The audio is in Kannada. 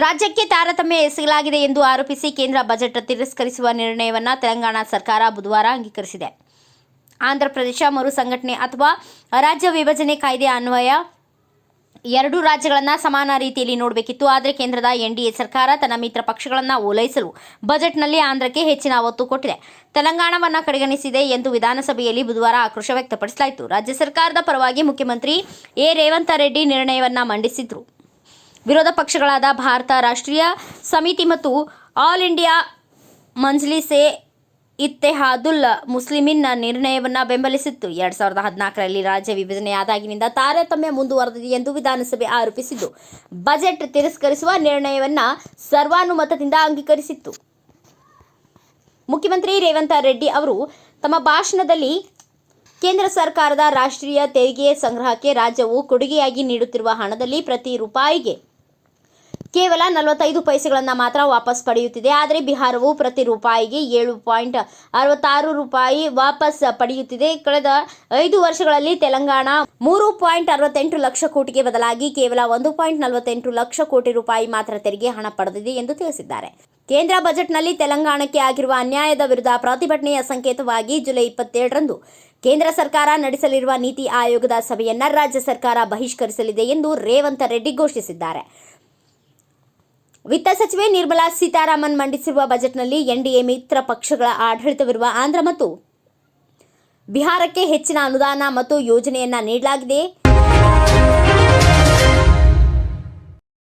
ರಾಜ್ಯಕ್ಕೆ ತಾರತಮ್ಯ ಎಸಗಲಾಗಿದೆ ಎಂದು ಆರೋಪಿಸಿ ಕೇಂದ್ರ ಬಜೆಟ್ ತಿರಸ್ಕರಿಸುವ ನಿರ್ಣಯವನ್ನು ತೆಲಂಗಾಣ ಸರ್ಕಾರ ಬುಧವಾರ ಅಂಗೀಕರಿಸಿದೆ. ಆಂಧ್ರಪ್ರದೇಶ ಮರು ಸಂಘಟನೆ ಅಥವಾ ರಾಜ್ಯ ವಿಭಜನೆ ಕಾಯ್ದೆ ಅನ್ವಯ ಎರಡು ರಾಜ್ಯಗಳನ್ನು ಸಮಾನ ರೀತಿಯಲ್ಲಿ ನೋಡಬೇಕಿತ್ತು. ಆದರೆ ಕೇಂದ್ರದ ಎನ್ಡಿಎ ಸರ್ಕಾರ ತನ್ನ ಮಿತ್ರ ಪಕ್ಷಗಳನ್ನು ಓಲೈಸಲು ಬಜೆಟ್ನಲ್ಲಿ ಆಂಧ್ರಕ್ಕೆ ಹೆಚ್ಚಿನ ಒತ್ತು ಕೊಟ್ಟಿದೆ. ತೆಲಂಗಾಣವನ್ನು ಕಡೆಗಣಿಸಿದೆ ಎಂದು ವಿಧಾನಸಭೆಯಲ್ಲಿ ಬುಧವಾರ ಆಕ್ರೋಶ ವ್ಯಕ್ತಪಡಿಸಲಾಯಿತು. ರಾಜ್ಯ ಸರ್ಕಾರದ ಪರವಾಗಿ ಮುಖ್ಯಮಂತ್ರಿ ಎ ರೇವಂತ ರೆಡ್ಡಿ ನಿರ್ಣಯವನ್ನು ಮಂಡಿಸಿದ್ರು. ವಿರೋಧ ಪಕ್ಷಗಳಾದ ಭಾರತ ರಾಷ್ಟ್ರೀಯ ಸಮಿತಿ ಮತ್ತು ಆಲ್ ಇಂಡಿಯಾ ಮಂಜ್ಲಿಸೆ ಇತ್ತೆಹಾದುಲ್ ಮುಸ್ಲಿಮಿನ್ ನಿರ್ಣಯವನ್ನು ಬೆಂಬಲಿಸಿತ್ತು. ಎರಡ್ ಸಾವಿರದ ಹದಿನಾಲ್ಕರಲ್ಲಿ ರಾಜ್ಯ ವಿಭಜನೆಯಾದಾಗಿನಿಂದ ತಾರತಮ್ಯ ಮುಂದುವರೆದಿದೆ ಎಂದು ವಿಧಾನಸಭೆ ಆರೋಪಿಸಿದ್ದು. ಬಜೆಟ್ ತಿರಸ್ಕರಿಸುವ ನಿರ್ಣಯವನ್ನು ಸರ್ವಾನುಮತದಿಂದ ಅಂಗೀಕರಿಸಿತ್ತು. ಮುಖ್ಯಮಂತ್ರಿ ರೇವಂತ ರೆಡ್ಡಿ ಅವರು ತಮ್ಮ ಭಾಷಣದಲ್ಲಿ ಕೇಂದ್ರ ಸರ್ಕಾರದ ರಾಷ್ಟ್ರೀಯ ತೆರಿಗೆ ಸಂಗ್ರಹಕ್ಕೆ ರಾಜ್ಯವು ಕೊಡುಗೆಯಾಗಿ ನೀಡುತ್ತಿರುವ ಹಣದಲ್ಲಿ ಪ್ರತಿ ರೂಪಾಯಿಗೆ ಕೇವಲ ನಲವತ್ತೈದು ಪೈಸೆಗಳನ್ನು ಮಾತ್ರ ವಾಪಸ್ ಪಡೆಯುತ್ತಿದೆ. ಆದರೆ ಬಿಹಾರವು ಪ್ರತಿ ರೂಪಾಯಿಗೆ ಏಳು ಪಾಯಿಂಟ್ ಅರವತ್ತಾರು ರೂಪಾಯಿ ವಾಪಸ್ ಪಡೆಯುತ್ತಿದೆ. ಕಳೆದ ಐದು ವರ್ಷಗಳಲ್ಲಿ ತೆಲಂಗಾಣ ಮೂರು ಪಾಯಿಂಟ್ ಅರವತ್ತೆಂಟು ಲಕ್ಷ ಕೋಟಿಗೆ ಬದಲಾಗಿ ಕೇವಲ ಒಂದು ಪಾಯಿಂಟ್ ನಲವತ್ತೆಂಟು ಲಕ್ಷ ಕೋಟಿ ರೂಪಾಯಿ ಮಾತ್ರ ತೆರಿಗೆ ಹಣ ಪಡೆದಿದೆ ಎಂದು ತಿಳಿಸಿದ್ದಾರೆ. ಕೇಂದ್ರ ಬಜೆಟ್ನಲ್ಲಿ ತೆಲಂಗಾಣಕ್ಕೆ ಆಗಿರುವ ಅನ್ಯಾಯದ ವಿರುದ್ಧ ಪ್ರತಿಭಟನೆಯ ಸಂಕೇತವಾಗಿ ಜುಲೈ ಇಪ್ಪತ್ತೇಳರಂದು ಕೇಂದ್ರ ಸರ್ಕಾರ ನಡೆಸಲಿರುವ ನೀತಿ ಆಯೋಗದ ಸಭೆಯನ್ನ ರಾಜ್ಯ ಸರ್ಕಾರ ಬಹಿಷ್ಕರಿಸಲಿದೆ ಎಂದು ರೇವಂತ ರೆಡ್ಡಿ ಘೋಷಿಸಿದ್ದಾರೆ. ವಿತ್ತ ಸಚಿವೆ ನಿರ್ಮಲಾ ಸೀತಾರಾಮನ್ ಮಂಡಿಸಿರುವ ಬಜೆಟ್ನಲ್ಲಿ ಎನ್ಡಿಎ ಮಿತ್ರ ಪಕ್ಷಗಳ ಆಡಳಿತವಿರುವ ಆಂಧ್ರ ಮತ್ತು ಬಿಹಾರಕ್ಕೆ ಹೆಚ್ಚಿನ ಅನುದಾನ ಮತ್ತು ಯೋಜನೆಯನ್ನ ನೀಡಲಾಗಿದೆ.